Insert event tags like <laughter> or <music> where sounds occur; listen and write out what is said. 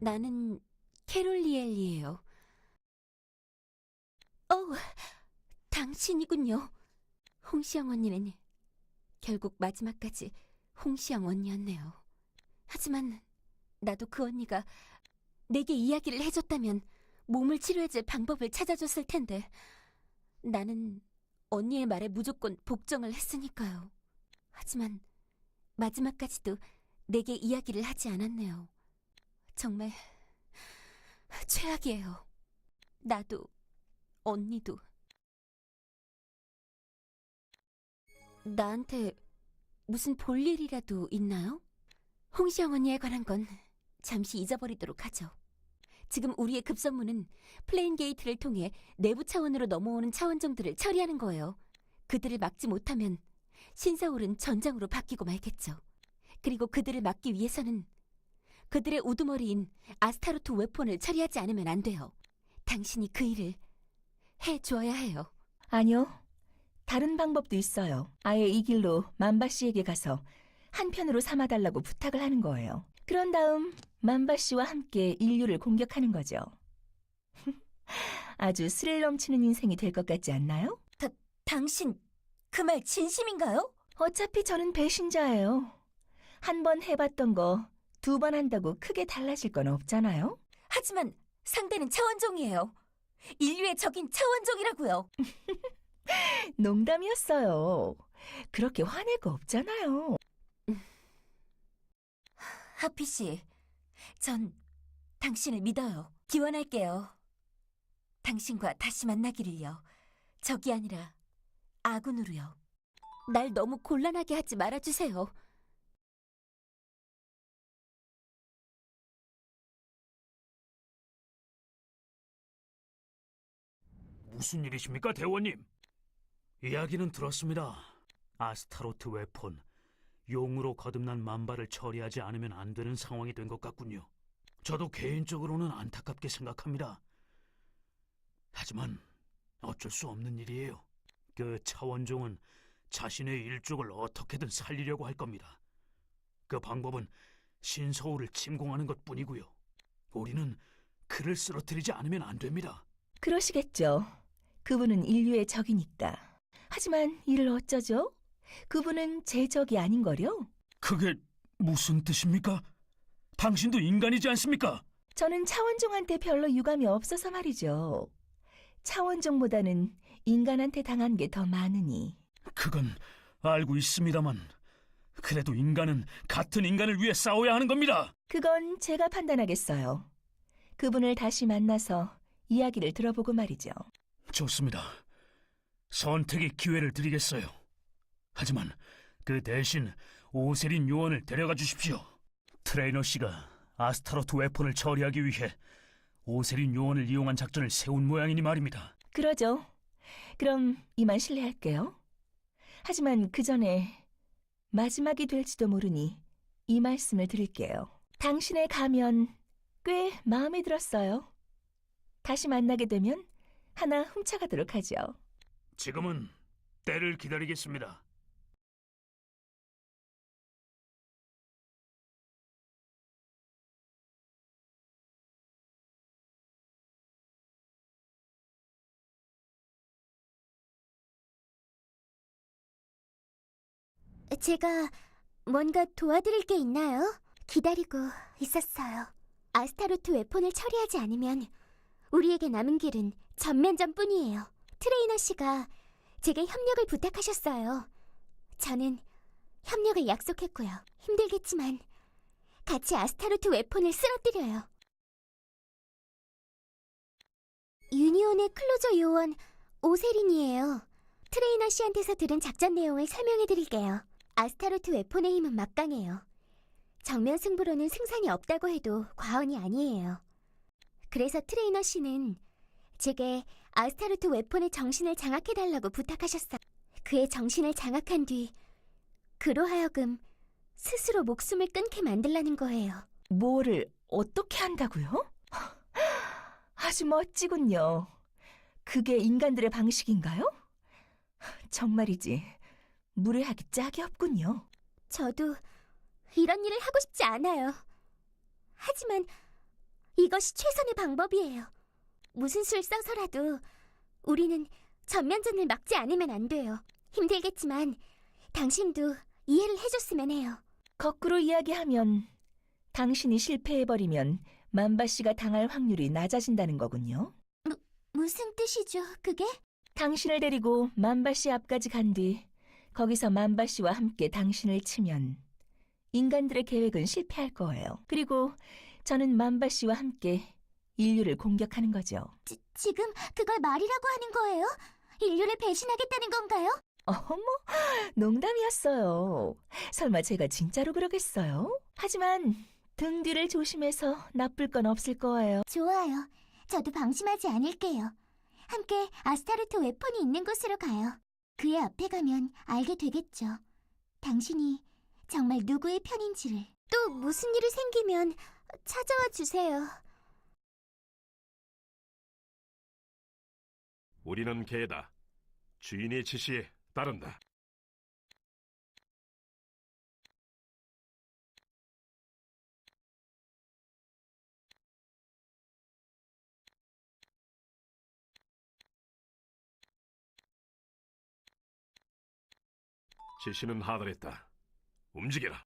나는 캐롤리엘이에요. 어, 당신이군요. 홍시영 언니는 결국 마지막까지 홍시영 언니였네요. 하지만 나도 그 언니가 내게 이야기를 해줬다면 몸을 치료해줄 방법을 찾아줬을 텐데 나는 언니의 말에 무조건 복종을 했으니까요. 하지만 마지막까지도 내게 이야기를 하지 않았네요. 정말 최악이에요. 나도 언니도 나한테 무슨 볼 일이라도 있나요? 홍시영 언니에 관한 건 잠시 잊어버리도록 하죠. 지금 우리의 급선무는 플레인 게이트를 통해 내부 차원으로 넘어오는 차원종들을 처리하는 거예요. 그들을 막지 못하면 신사올은 전장으로 바뀌고 말겠죠. 그리고 그들을 막기 위해서는 그들의 우두머리인 아스타로트 웨폰을 처리하지 않으면 안 돼요. 당신이 그 일을 해 주어야 해요. 아니요. 다른 방법도 있어요. 아예 이 길로 만바 씨에게 가서 한편으로 삼아달라고 부탁을 하는 거예요. 그런 다음 만바 씨와 함께 인류를 공격하는 거죠. <laughs> 아주 스릴 넘치는 인생이 될 것 같지 않나요? 당신 그 말 진심인가요? 어차피 저는 배신자예요. 한 번 해봤던 거 두 번 한다고 크게 달라질 건 없잖아요. 하지만 상대는 차원종이에요. 인류의 적인 차원종이라고요. <laughs> 농담이었어요. 그렇게 화낼 거 없잖아요. <sighs> 하피 씨, 전 당신을 믿어요. 기원할게요. 당신과 다시 만나기를요. 적이 아니라 아군으로요. 날 너무 곤란하게 하지 말아주세요. 무슨 일이십니까, 대원님? 이야기는 들었습니다. 아스타로트 웨폰, 용으로 거듭난 만발을 처리하지 않으면 안 되는 상황이 된 것 같군요. 저도 개인적으로는 안타깝게 생각합니다. 하지만 어쩔 수 없는 일이에요. 그 차원종은 자신의 일족을 어떻게든 살리려고 할 겁니다. 그 방법은 신서울을 침공하는 것 뿐이고요. 우리는 그를 쓰러뜨리지 않으면 안 됩니다. 그러시겠죠. 그분은 인류의 적이니까. 하지만 이를 어쩌죠? 그분은 제 적이 아닌걸요? 그게 무슨 뜻입니까? 당신도 인간이지 않습니까? 저는 차원종한테 별로 유감이 없어서 말이죠. 차원종보다는 인간한테 당한 게 더 많으니. 그건 알고 있습니다만 그래도 인간은 같은 인간을 위해 싸워야 하는 겁니다. 그건 제가 판단하겠어요. 그분을 다시 만나서 이야기를 들어보고 말이죠. 좋습니다. 선택의 기회를 드리겠어요. 하지만 그 대신 오세린 요원을 데려가 주십시오. 트레이너 씨가 아스타로트 웨폰을 처리하기 위해 오세린 요원을 이용한 작전을 세운 모양이니 말입니다. 그러죠. 그럼 이만 실례할게요. 하지만 그 전에 마지막이 될지도 모르니 이 말씀을 드릴게요. 당신의 가면 꽤 마음에 들었어요. 다시 만나게 되면 하나 훔쳐가도록 하죠. 지금은 때를 기다리겠습니다. 제가 뭔가 도와드릴 게 있나요? 기다리고 있었어요. 아스타로트 웨폰을 처리하지 않으면 우리에게 남은 길은 전면전뿐이에요. 트레이너 씨가 제게 협력을 부탁하셨어요. 저는 협력을 약속했고요. 힘들겠지만 같이 아스타로트 웨폰을 쓰러뜨려요. 유니온의 클로저 요원 오세린이에요. 트레이너 씨한테서 들은 작전 내용을 설명해 드릴게요. 아스타로트 웨폰의 힘은 막강해요. 정면 승부로는 승산이 없다고 해도 과언이 아니에요. 그래서 트레이너 씨는 제게 아스타로트 웨폰의 정신을 장악해달라고 부탁하셨어요. 그의 정신을 장악한 뒤 그로 하여금 스스로 목숨을 끊게 만들라는 거예요. 뭐를 어떻게 한다고요? <laughs> 아주 멋지군요. 그게 인간들의 방식인가요? 정말이지. 무례하기 짝이 없군요. 저도 이런 일을 하고 싶지 않아요. 하지만 이것이 최선의 방법이에요. 무슨 수를 써서라도 우리는 전면전을 막지 않으면 안 돼요. 힘들겠지만 당신도 이해를 해줬으면 해요. 거꾸로 이야기하면 당신이 실패해버리면 만바 씨가 당할 확률이 낮아진다는 거군요. 무슨 뜻이죠, 그게? 당신을 데리고 만바 씨 앞까지 간 뒤 거기서 만바 씨와 함께 당신을 치면 인간들의 계획은 실패할 거예요. 그리고 저는 만바 씨와 함께 인류를 공격하는 거죠. 지, 지금 그걸 말이라고 하는 거예요? 인류를 배신하겠다는 건가요? 어머, 농담이었어요. 설마 제가 진짜로 그러겠어요? 하지만 등 뒤를 조심해서 나쁠 건 없을 거예요. 좋아요. 저도 방심하지 않을게요. 함께 아스타르트 웨폰이 있는 곳으로 가요. 그의 앞에 가면 알게 되겠죠. 당신이 정말 누구의 편인지를. 또 무슨 일이 생기면 찾아와 주세요. 우리는 개다. 주인의 지시에 따른다. 지시는 하늘했다. 움직여라.